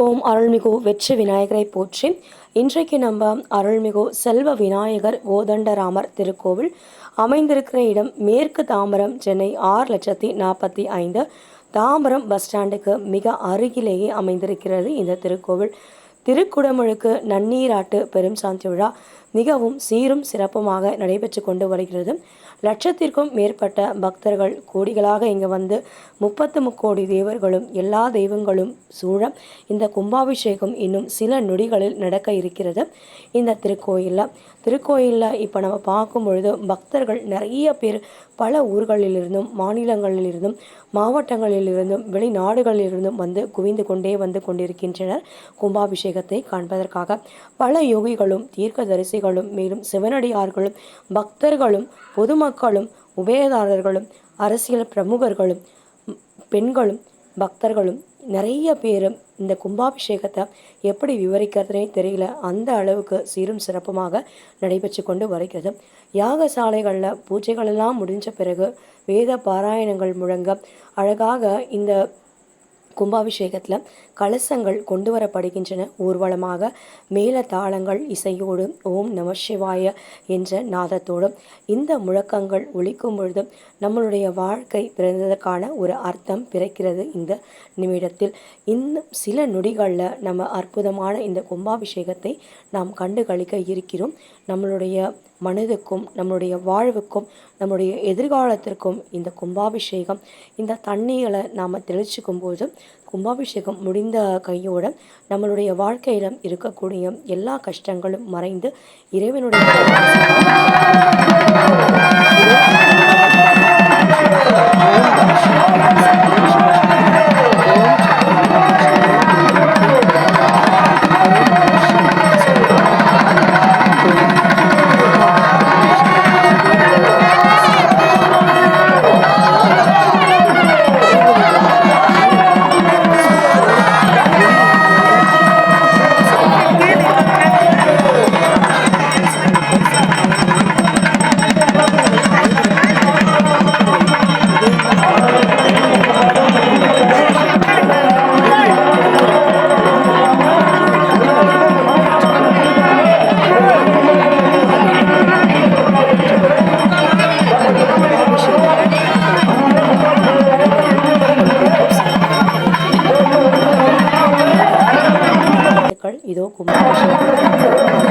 ஓம் அருள்மிகு வெற்றி விநாயகரை போற்றி. இன்றைக்கு நம்ம அருள்மிகு செல்வ விநாயகர் கோதண்டராமர் திருக்கோவில் அமைந்திருக்கிற இடம் மேற்கு தாம்பரம் சென்னை ஆறு லட்சத்தி நாற்பத்தி ஐந்து. தாம்பரம் பஸ் ஸ்டாண்டுக்கு மிக அருகிலேயே அமைந்திருக்கிறது இந்த திருக்கோவில். திருக்குடமுழுக்கு நன்னீராட்டு பெரும் சாந்தி விழா மிகவும் சீரும் சிறப்புமாக நடைபெற்று கொண்டு வருகிறது. லட்சத்திற்கும் மேற்பட்ட பக்தர்கள் கோடிகளாக இங்கே வந்து முப்பத்து முக்கோடி தேவர்களும் எல்லா தெய்வங்களும் சூழ இந்த கும்பாபிஷேகம் இன்னும் சில நொடிகளில் நடக்க இருக்கிறது. இந்த திருக்கோயிலில் திருக்கோயிலில் இப்போ நம்ம பார்க்கும் பொழுது பக்தர்கள் நிறைய பேர் பல ஊர்களிலிருந்தும் மாநிலங்களிலிருந்தும் மாவட்டங்களிலிருந்தும் வெளிநாடுகளிலிருந்தும் வந்து குவிந்து கொண்டே வந்து கொண்டிருக்கின்றனர் கும்பாபிஷேகத்தை காண்பதற்காக. பல யோகிகளும் தீர்க்கதரிசிகளும் மேலும் சிவனடியார்களும் பக்தர்களும் பொதுமக்களும் உபயதாரர்களும் அரசியல் பிரமுகர்களும் பெண்களும் பக்தர்களும் நிறைய பேரும் இந்த கும்பாபிஷேகத்தை எப்படி விவரிக்கிறதுனே தெரியல. அந்த அளவுக்கு சீரும் சிறப்புமாக நடைபெற்று கொண்டு வருகிறது. யாகசாலைகளில் பூஜைகள் எல்லாம் முடிஞ்ச பிறகு வேத பாராயணங்கள் முழங்க அழகாக இந்த கும்பாபிஷேகத்தில் கலசங்கள் கொண்டு வரப்படுகின்றன ஊர்வலமாக மேல தாளங்கள் இசையோடு ஓம் நம சிவாய என்ற நாதத்தோடும் இந்த முழக்கங்கள் ஒழிக்கும் பொழுது நம்மளுடைய வாழ்க்கை பிறந்ததற்கான ஒரு அர்த்தம் பிறக்கிறது இந்த நிமிடத்தில். இன்னும் சில நொடிகளில் நம்ம அற்புதமான இந்த கும்பாபிஷேகத்தை நாம் கண்டுகளிக்க இருக்கிறோம். நம்மளுடைய மனதுக்கும் நம்மளுடைய வாழ்வுக்கும் நம்முடைய எதிர்காலத்திற்கும் இந்த கும்பாபிஷேகம் இந்த தண்ணிகளை நாம் தெளிச்சுக்கும் போது கும்பாபிஷேகம் முடிந்த கையோட நம்மளுடைய வாழ்க்கையில இருக்கக்கூடிய எல்லா கஷ்டங்களும் மறைந்து இறைவனுடைய 有股嘛但是